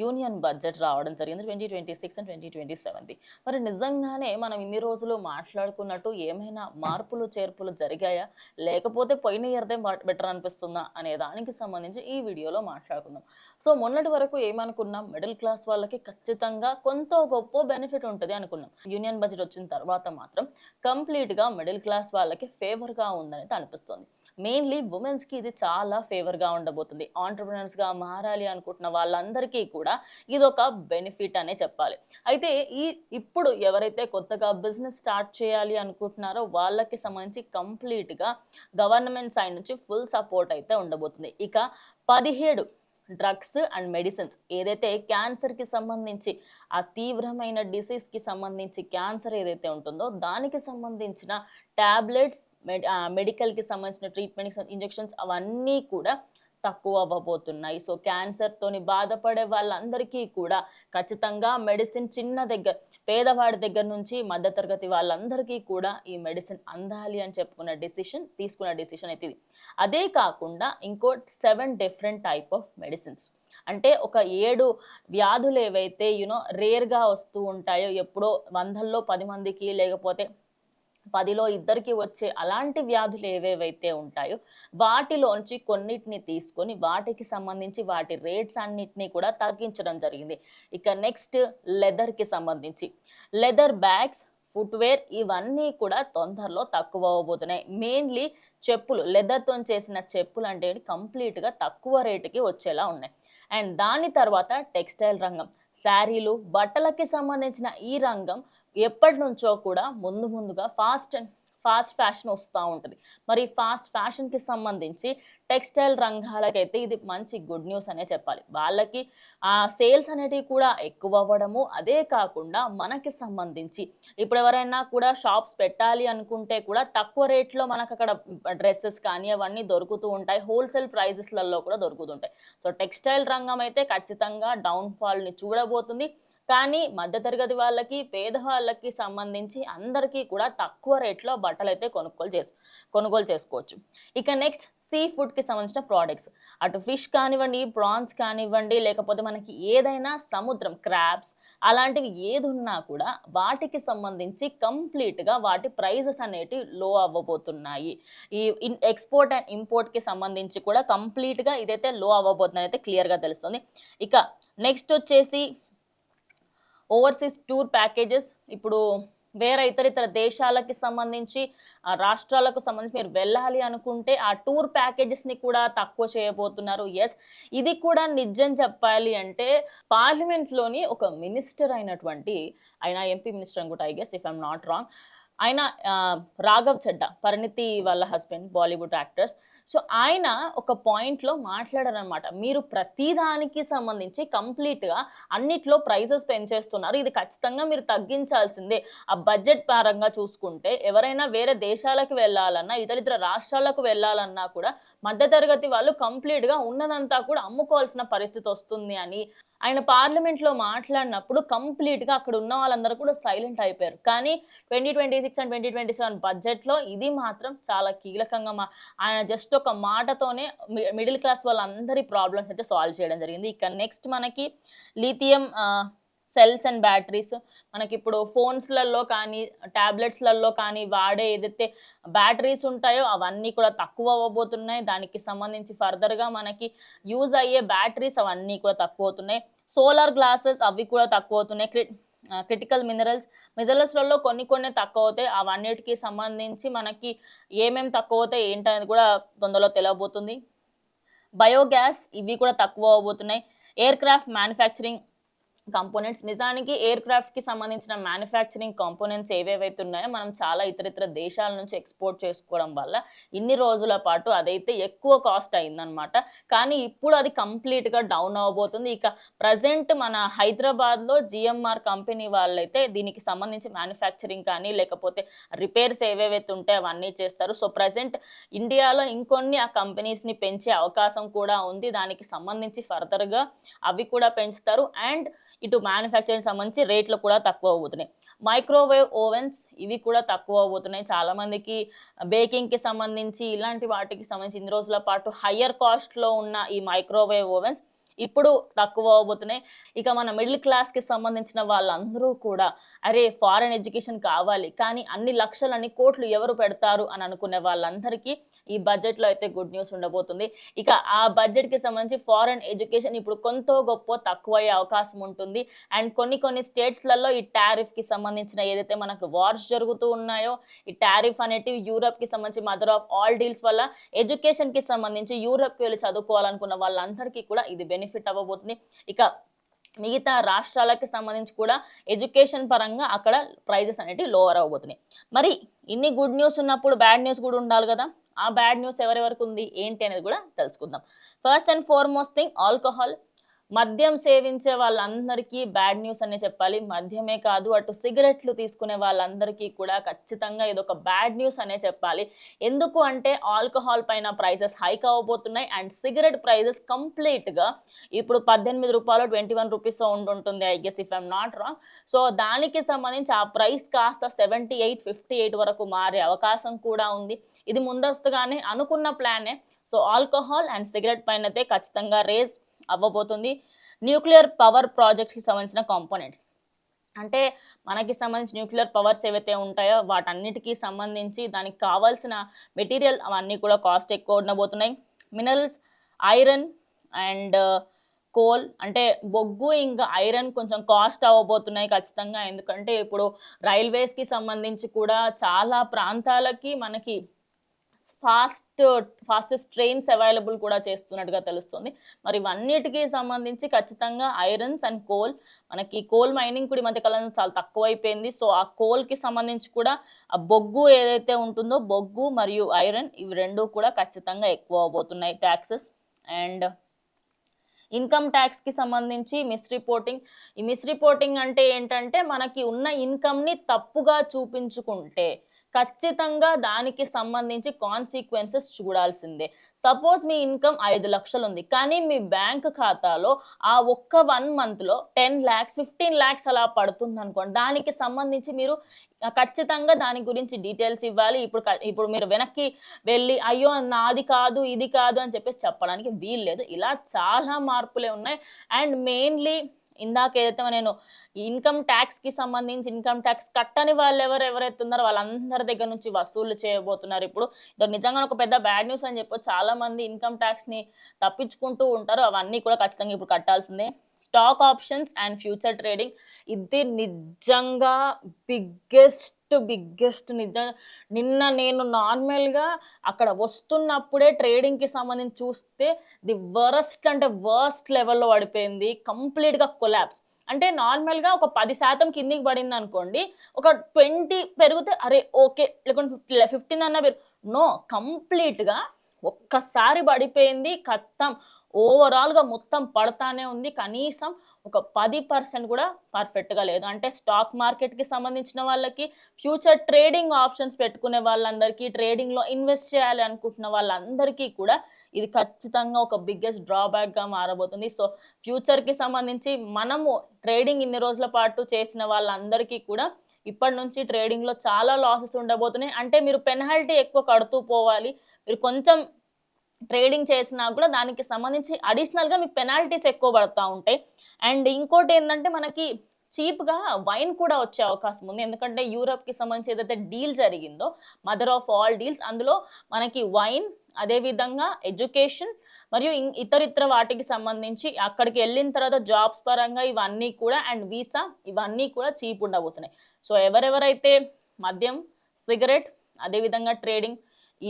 Union budget రావడం జరిగింది twenty twenty six and twenty twenty సెవెన్ది మరి నిజంగానే మనం ఇన్ని రోజులు మాట్లాడుకున్నట్టు ఏమైనా మార్పులు చేర్పులు జరిగాయా? లేకపోతే పోయిన ఇయర్దే బెటర్ అనిపిస్తుందా అనే దానికి సంబంధించి ఈ వీడియోలో మాట్లాడుకుందాం. సో మొన్నటి వరకు ఏమనుకున్నాం? మిడిల్ క్లాస్ వాళ్ళకి ఖచ్చితంగా కొంత గొప్ప బెనిఫిట్ ఉంటుంది అనుకున్నాం. యూనియన్ బడ్జెట్ వచ్చిన తర్వాత మాత్రం కంప్లీట్గా మిడిల్ క్లాస్ వాళ్ళకి ఫేవర్గా ఉందనేది అనిపిస్తుంది. మెయిన్లీ ఉమెన్స్కి ఇది చాలా ఫేవర్గా ఉండబోతుంది. ఆంటర్ప్రినర్స్గా మారాలి అనుకుంటున్న వాళ్ళందరికీ కూడా ఇది ఒక బెనిఫిట్ అనే చెప్పాలి. అయితే ఈ ఇప్పుడు ఎవరైతే కొత్తగా బిజినెస్ స్టార్ట్ చేయాలి అనుకుంటున్నారో వాళ్ళకి సంబంధించి కంప్లీట్గా గవర్నమెంట్ సైడ్ నుంచి ఫుల్ సపోర్ట్ అయితే ఉండబోతుంది. ఇక పదిహేడు డ్రగ్స్ అండ్ మెడిసిన్స్ ఏదైతే క్యాన్సర్కి సంబంధించి ఆ తీవ్రమైన డిసీజ్కి సంబంధించి క్యాన్సర్ ఏదైతే ఉంటుందో దానికి సంబంధించిన ట్యాబ్లెట్స్ మెడికల్కి సంబంధించిన ట్రీట్మెంట్కి ఇంజెక్షన్స్ అవన్నీ కూడా తక్కువ అవ్వబోతున్నాయి. సో క్యాన్సర్తోని బాధపడే వాళ్ళందరికీ కూడా ఖచ్చితంగా మెడిసిన్ చిన్న దగ్గర పేదవాడి దగ్గర నుంచి మధ్యతరగతి వాళ్ళందరికీ కూడా ఈ మెడిసిన్ అందాలి అని చెప్పుకున్న డెసిషన్ తీసుకున్న డెసిషన్ అయితే ఇది. అదే కాకుండా ఇంకో seven different type of medicines. అంటే ఒక ఏడు వ్యాధులు ఏవైతే యునో రేర్గా వస్తూ ఉంటాయో ఎప్పుడో వందల్లో పది మందికి లేకపోతే పదిలో ఇద్దరికి వచ్చే అలాంటి వ్యాధులు ఏవేవైతే ఉంటాయో వాటిలోంచి కొన్నిటిని తీసుకొని వాటికి సంబంధించి వాటి రేట్స్ అన్నిటినీ కూడా తగ్గించడం జరిగింది. ఇక నెక్స్ట్ లెదర్కి సంబంధించి. లెదర్ బ్యాగ్స్ ఫుట్వేర్ ఇవన్నీ కూడా తొందరలో తక్కువ అవ్వబోతున్నాయి. మెయిన్లీ చెప్పులు లెదర్తో చేసిన చెప్పులు అంటే కంప్లీట్గా తక్కువ రేటుకి వచ్చేలా ఉన్నాయి. అండ్ దాని తర్వాత టెక్స్టైల్ రంగం. శారీలు బట్టలకి సంబంధించిన ఈ రంగం ఎప్పటి నుంచో కూడా ముందు ముందుగా ఫాస్ట్ అండ్ ఫాస్ట్ ఫ్యాషన్ వస్తూ ఉంటుంది. మరి ఫాస్ట్ ఫ్యాషన్కి సంబంధించి టెక్స్టైల్ రంగాలకైతే ఇది మంచి గుడ్ న్యూస్ అనే చెప్పాలి. వాళ్ళకి ఆ సేల్స్ అనేటివి కూడా ఎక్కువ అవ్వడము అదే కాకుండా మనకి సంబంధించి ఇప్పుడు ఎవరైనా కూడా షాప్స్ పెట్టాలి అనుకుంటే కూడా తక్కువ రేట్లో మనకు అక్కడ డ్రెస్సెస్ కానీ అవన్నీ దొరుకుతూ ఉంటాయి. హోల్సేల్ ప్రైజెస్లలో కూడా దొరుకుతుంటాయి. సో టెక్స్టైల్ రంగం అయితే ఖచ్చితంగా డౌన్ఫాల్ని చూడబోతుంది. కానీ మధ్యతరగతి వాళ్ళకి పేదవాళ్ళకి సంబంధించి అందరికీ కూడా తక్కువ రేట్లో బట్టలు అయితే కొనుగోలు చేసు కొనుగోలు చేసుకోవచ్చు. ఇక నెక్స్ట్ సీ ఫుడ్కి సంబంధించిన ప్రోడక్ట్స్. అటు ఫిష్ కానివ్వండి ప్రాన్స్ కానివ్వండి లేకపోతే మనకి ఏదైనా సముద్రం క్రాబ్స్ అలాంటివి ఏది ఉన్నా కూడా వాటికి సంబంధించి కంప్లీట్గా వాటి ప్రైజెస్ అనేటివి లో అవ్వబోతున్నాయి. ఈ ఇన్ ఎక్స్పోర్ట్ అండ్ ఇంపోర్ట్కి సంబంధించి కూడా కంప్లీట్గా ఇదైతే లో అవ్వబోతుందని అయితే క్లియర్గా తెలుస్తుంది. ఇక నెక్స్ట్ వచ్చేసి ఓవర్సీస్ టూర్ ప్యాకేజెస్. ఇప్పుడు వేరే ఇతర ఇతర దేశాలకి సంబంధించి ఆ రాష్ట్రాలకు సంబంధించి మీరు వెళ్ళాలి అనుకుంటే ఆ టూర్ ప్యాకేజెస్ని కూడా తక్కువ చేయబోతున్నారు. ఎస్ ఇది కూడా నిజం చెప్పాలి అంటే పార్లమెంట్లోని ఒక మినిస్టర్ అయినటువంటి ఆయన ఎంపీ మినిస్టర్ అనుకుంటా I guess if I'm not wrong ఆయన రాఘవ్ చెడ్డా పరిణితి వాళ్ళ హస్బెండ్ బాలీవుడ్ యాక్టర్స్. సో ఆయన ఒక పాయింట్లో మాట్లాడారనమాట మీరు ప్రతిదానికి సంబంధించి కంప్లీట్గా అన్నిట్లో ప్రైసెస్ పెంచేస్తున్నారు. ఇది ఖచ్చితంగా మీరు తగ్గించాల్సిందే. ఆ బడ్జెట్ పరంగా చూసుకుంటే ఎవరైనా వేరే దేశాలకు వెళ్ళాలన్నా ఇతర ఇతర రాష్ట్రాలకు వెళ్ళాలన్నా కూడా మధ్యతరగతి వాళ్ళు కంప్లీట్గా ఉన్నదంతా కూడా అమ్ముకోవాల్సిన పరిస్థితి వస్తుంది అని ఆయన పార్లమెంట్లో మాట్లాడినప్పుడు కంప్లీట్గా అక్కడ ఉన్న వాళ్ళందరూ కూడా సైలెంట్ అయిపోయారు. కానీ twenty twenty six and twenty twenty seven బడ్జెట్లో ఇది మాత్రం చాలా కీలకంగా మా ఆయన జస్ట్ ఒక మాటతోనే మిడిల్ క్లాస్ వాళ్ళందరి ప్రాబ్లమ్స్ అయితే సాల్వ్ చేయడం జరిగింది. ఇక నెక్స్ట్ మనకి లిథియం సెల్స్ అండ్ బ్యాటరీస్. మనకి ఇప్పుడు ఫోన్స్లలో కానీ ట్యాబ్లెట్స్లలో కానీ వాడే ఏదైతే బ్యాటరీస్ ఉంటాయో అవన్నీ కూడా తక్కువ అవ్వబోతున్నాయి. దానికి సంబంధించి ఫర్దర్గా మనకి యూజ్ అయ్యే బ్యాటరీస్ అవన్నీ కూడా తక్కువ అవుతున్నాయి. సోలార్ గ్లాసెస్ అవి కూడా తక్కువ అవుతున్నాయి. క్రి క్రిటికల్ మినరల్స్ మినరల్స్లలో కొన్ని కొన్ని తక్కువ అవుతాయి అవన్నిటికి సంబంధించి మనకి ఏమేమి తక్కువ అవుతాయి ఏంటనేది కూడా తొందరలో తెలియబోతుంది బయోగ్యాస్ ఇవి కూడా తక్కువ అవబోతున్నాయి ఎయిర్ క్రాఫ్ట్ మ్యానుఫ్యాక్చరింగ్ కాంపోనెంట్స్ నిజానికి ఎయిర్ క్రాఫ్ట్కి సంబంధించిన మ్యానుఫ్యాక్చరింగ్ కాంపోనెంట్స్ ఏవేవైతే ఉన్నాయో మనం చాలా ఇతర ఇతర దేశాల నుంచి ఎక్స్పోర్ట్ చేసుకోవడం వల్ల ఇన్ని రోజుల పాటు అదైతే ఎక్కువ కాస్ట్ అయిందనమాట కానీ ఇప్పుడు అది కంప్లీట్గా డౌన్ అవ్వబోతుంది ఇక ప్రజెంట్ మన హైదరాబాద్లో జిఎంఆర్ కంపెనీ వాళ్ళైతే దీనికి సంబంధించి మ్యానుఫ్యాక్చరింగ్ కానీ లేకపోతే రిపేర్స్ ఏవేవైతే ఉంటాయో అవన్నీ చేస్తారు. సో ప్రజెంట్ ఇండియాలో ఇంకొన్ని ఆ కంపెనీస్ని పెంచే అవకాశం కూడా ఉంది. దానికి సంబంధించి ఫర్దర్గా అవి కూడా పెంచుతారు. అండ్ ఇటు మ్యానుఫ్యాక్చరింగ్ సంబంధించి రేట్లు కూడా తక్కువ అవుతున్నాయి. మైక్రోవేవ్ ఓవెన్స్ ఇవి కూడా తక్కువ అవుతున్నాయి. చాలామందికి బేకింగ్కి సంబంధించి ఇలాంటి వాటికి సంబంధించి ఇన్ని రోజుల పాటు హయ్యర్ కాస్ట్లో ఉన్న ఈ మైక్రోవేవ్ ఓవెన్స్ ఇప్పుడు తక్కువ అవబోతున్నాయి ఇక మన మిడిల్ క్లాస్కి సంబంధించిన వాళ్ళందరూ కూడా అరే ఫారెన్ ఎడ్యుకేషన్ కావాలి కానీ అన్ని లక్షలు అన్ని కోట్లు ఎవరు పెడతారు అని అనుకునే వాళ్ళందరికీ ఈ బడ్జెట్లో అయితే గుడ్ న్యూస్ ఉండబోతుంది. ఇక ఆ బడ్జెట్కి సంబంధించి ఫారెన్ ఎడ్యుకేషన్ ఇప్పుడు కొంత గొప్ప తక్కువ అయ్యే అవకాశం ఉంటుంది. అండ్ కొన్ని కొన్ని స్టేట్స్లలో ఈ టారిఫ్కి సంబంధించిన ఏదైతే మనకు వార్స్ జరుగుతూ ఉన్నాయో ఈ టారిఫ్ అనేటివి యూరప్కి సంబంధించి మదర్ ఆఫ్ ఆల్ డీల్స్ వల్ల ఎడ్యుకేషన్కి సంబంధించి యూరప్కి వెళ్ళి చదువుకోవాలనుకున్న వాళ్ళందరికీ కూడా ఇది బెనిఫిట్ అవ్వబోతుంది. ఇక మిగతా రాష్ట్రాలకి సంబంధించి కూడా ఎడ్యుకేషన్ పరంగా అక్కడ ప్రైజెస్ అనేటివి లోవర్ అవ్వబోతున్నాయి. మరి ఇన్ని గుడ్ న్యూస్ ఉన్నప్పుడు బ్యాడ్ న్యూస్ కూడా ఉండాలి కదా? ఆ బ్యాడ్ న్యూస్ ఎవరెవరికి ఉంది? ఏంటి అనేది కూడా తెలుసుకుందాం. First and foremost thing alcohol మద్యం సేవించే వాళ్ళందరికీ బ్యాడ్ న్యూస్ అనే చెప్పాలి. మద్యమే కాదు అటు సిగరెట్లు తీసుకునే వాళ్ళందరికీ కూడా ఖచ్చితంగా ఇదొక బ్యాడ్ న్యూస్ అనే చెప్పాలి. ఎందుకు అంటే ఆల్కహాల్ పైన ప్రైసెస్ హైక్ అవ్వబోతున్నాయి. అండ్ సిగరెట్ ప్రైజెస్ కంప్లీట్గా ఇప్పుడు పద్దెనిమిది రూపాయలు ట్వంటీ వన్ రూపీస్ ఉంటుంది I guess if I'm not wrong so దానికి సంబంధించి ఆ ప్రైస్ కాస్త సెవెంటీ ఎయిట్ ఫిఫ్టీ ఎయిట్ వరకు మారే అవకాశం కూడా ఉంది. ఇది ముందస్తుగానే అనుకున్న ప్లానే. సో ఆల్కహాల్ అండ్ సిగరెట్ పైన అయితే ఖచ్చితంగా రేజ్ అవ్వబోతుంది. న్యూక్లియర్ పవర్ ప్రాజెక్ట్కి సంబంధించిన కాంపోనెంట్స్. అంటే మనకి సంబంధించి న్యూక్లియర్ పవర్స్ ఏవైతే ఉంటాయో వాటన్నిటికీ సంబంధించి దానికి కావాల్సిన మెటీరియల్ అవన్నీ కూడా కాస్ట్ ఎక్కువ ఉండబోతున్నాయి. Minerals iron and uh, coal అంటే బొగ్గు ఇంకా ఐరన్ కొంచెం కాస్ట్ అవ్వబోతున్నాయి ఖచ్చితంగా. ఎందుకంటే ఇప్పుడు రైల్వేస్కి సంబంధించి కూడా చాలా ప్రాంతాలకి మనకి ఫాస్ట్ ఫాస్టెస్ట్ ట్రైన్స్ అవైలబుల్ కూడా చేస్తున్నట్టుగా తెలుస్తుంది. మరి ఇవన్నిటికీ సంబంధించి ఖచ్చితంగా ఐరన్స్ అండ్ కోల్ మనకి కోల్ మైనింగ్ కూడా ఈ మధ్యకాలంలో చాలా తక్కువ అయిపోయింది సో ఆ కోల్కి సంబంధించి కూడా ఆ బొగ్గు ఏదైతే ఉంటుందో బొగ్గు మరియు ఐరన్ ఇవి రెండు కూడా ఖచ్చితంగా ఎక్కువ అవబోతున్నాయి ట్యాక్సెస్. అండ్ ఇన్కమ్ ట్యాక్స్కి సంబంధించి మిస్ రిపోర్టింగ్. ఈ మిస్ రిపోర్టింగ్ అంటే ఏంటంటే మనకి ఉన్న ఇన్కమ్ని తప్పుగా చూపించుకుంటే ఖచ్చితంగా దానికి సంబంధించి కాన్సిక్వెన్సెస్ చూడాల్సిందే. సపోజ్ మీ ఇన్కమ్ ఐదు లక్షలు ఉంది కానీ మీ బ్యాంక్ ఖాతాలో ఆ ఒక్క వన్ మంత్లో టెన్ ల్యాక్స్ ఫిఫ్టీన్ ల్యాక్స్ అలా పడుతుంది అనుకోండి దానికి సంబంధించి మీరు ఖచ్చితంగా దాని గురించి డీటెయిల్స్ ఇవ్వాలి. ఇప్పుడు ఇప్పుడు మీరు వెనక్కి వెళ్ళి అయ్యో నాది కాదు ఇది కాదు అని చెప్పేసి చెప్పడానికి వీల్లేదు. ఇలా చాలా మార్పులే ఉన్నాయి. అండ్ మెయిన్లీ ఇందాక ఏదైతే నేను ఇన్కమ్ ట్యాక్స్కి సంబంధించి ఇన్కమ్ ట్యాక్స్ కట్టని వాళ్ళు ఎవరు ఎవరైతే ఉన్నారో వాళ్ళందరి దగ్గర నుంచి వసూలు చేయబోతున్నారు. ఇప్పుడు ఇది నిజంగా ఒక పెద్ద బ్యాడ్ న్యూస్ అని చెప్పి చాలా మంది ఇన్కమ్ ట్యాక్స్ని తప్పించుకుంటూ ఉంటారు. అవన్నీ కూడా ఖచ్చితంగా ఇప్పుడు కట్టాల్సిందే. Stock options and future trading. ఇది నిజంగా బిగ్గెస్ట్ బిగ్గెస్ట్ నిజ నిన్న నేను నార్మల్గా అక్కడ వస్తున్నప్పుడే ట్రేడింగ్కి సంబంధించి చూస్తే ది వరస్ట్ అంటే వర్స్ట్ లెవెల్లో పడిపోయింది. కంప్లీట్గా కొలాబ్స్ అంటే నార్మల్గా ఒక పది శాతం కిందికి పడింది అనుకోండి ఒక ట్వంటీ పెరిగితే అరే ఓకే లేకుంటే ఫిఫ్టీన్ అన్న పెరుగు నో కంప్లీట్గా ఒక్కసారి పడిపోయింది కత్తం. ఓవరాల్గా మొత్తం పడతానే ఉంది. కనీసం ఒక పది పర్సెంట్ కూడా పర్ఫెక్ట్గా లేదు. అంటే స్టాక్ మార్కెట్కి సంబంధించిన వాళ్ళకి ఫ్యూచర్ ట్రేడింగ్ ఆప్షన్స్ పెట్టుకునే వాళ్ళందరికీ ట్రేడింగ్లో ఇన్వెస్ట్ చేయాలి అనుకుంటున్న వాళ్ళందరికీ కూడా ఇది ఖచ్చితంగా ఒక బిగ్గెస్ట్ డ్రాబ్యాక్గా మారబోతుంది. సో ఫ్యూచర్కి సంబంధించి మనము ట్రేడింగ్ ఇన్ని రోజుల పాటు చేసిన వాళ్ళందరికీ కూడా ఇప్పటి నుంచి ట్రేడింగ్లో చాలా లాసెస్ ఉండబోతున్నాయి. అంటే మీరు పెనాల్టీ ఎక్కువ కడుతూ పోవాలి. మీరు కొంచెం ట్రేడింగ్ చేసినా కూడా దానికి సంబంధించి అడిషనల్గా మీకు పెనాల్టీస్ ఎక్కువ పడుతూ ఉంటాయి. అండ్ ఇంకోటి ఏంటంటే మనకి చీప్గా వైన్ కూడా వచ్చే అవకాశం ఉంది. ఎందుకంటే యూరప్కి సంబంధించి ఏదైతే డీల్ జరిగిందో మదర్ ఆఫ్ ఆల్ డీల్స్ అందులో మనకి వైన్ అదేవిధంగా ఎడ్యుకేషన్ మరియు ఇతరితర వాటికి సంబంధించి అక్కడికి వెళ్ళిన తర్వాత జాబ్స్ పరంగా ఇవన్నీ కూడా అండ్ వీసా ఇవన్నీ కూడా చీప్ ఉండబోతున్నాయి. సో ఎవరెవరైతే మద్యం సిగరెట్ అదేవిధంగా ట్రేడింగ్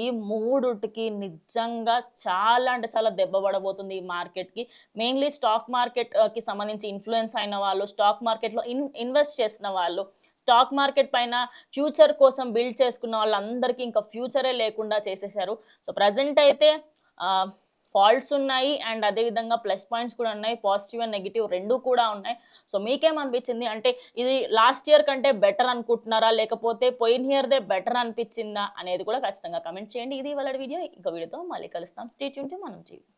ఈ మూడుటికి నిజంగా చాలా అంటే చాలా దెబ్బ పడబోతుంది ఈ మార్కెట్కి. మెయిన్లీ స్టాక్ మార్కెట్కి సంబంధించి ఇన్ఫ్లుయెన్స్ అయిన వాళ్ళు స్టాక్ మార్కెట్లో ఇన్ ఇన్వెస్ట్ చేసిన వాళ్ళు స్టాక్ మార్కెట్ పైన ఫ్యూచర్ కోసం బిల్డ్ చేసుకున్న వాళ్ళందరికీ ఇంకా ఫ్యూచరే లేకుండా చేసేసారు. సో ప్రజెంట్ అయితే ఫాల్ట్స్ ఉన్నాయి అండ్ అదేవిధంగా ప్లస్ పాయింట్స్ కూడా ఉన్నాయి పాజిటివ్ అండ్ నెగిటివ్ రెండు కూడా ఉన్నాయి. సో మీకేమనిపించింది? అంటే ఇది లాస్ట్ ఇయర్ కంటే బెటర్ అనుకుంటున్నారా? లేకపోతే పోయిన ఇయర్దే బెటర్ అనిపించిందా? అనేది కూడా ఖచ్చితంగా కమెంట్ చేయండి. ఇది వాళ్ళ వీడియో. ఇంకో వీడియోతో మళ్ళీ కలుస్తాం. స్టేట్ యూన్ మనం చేయండి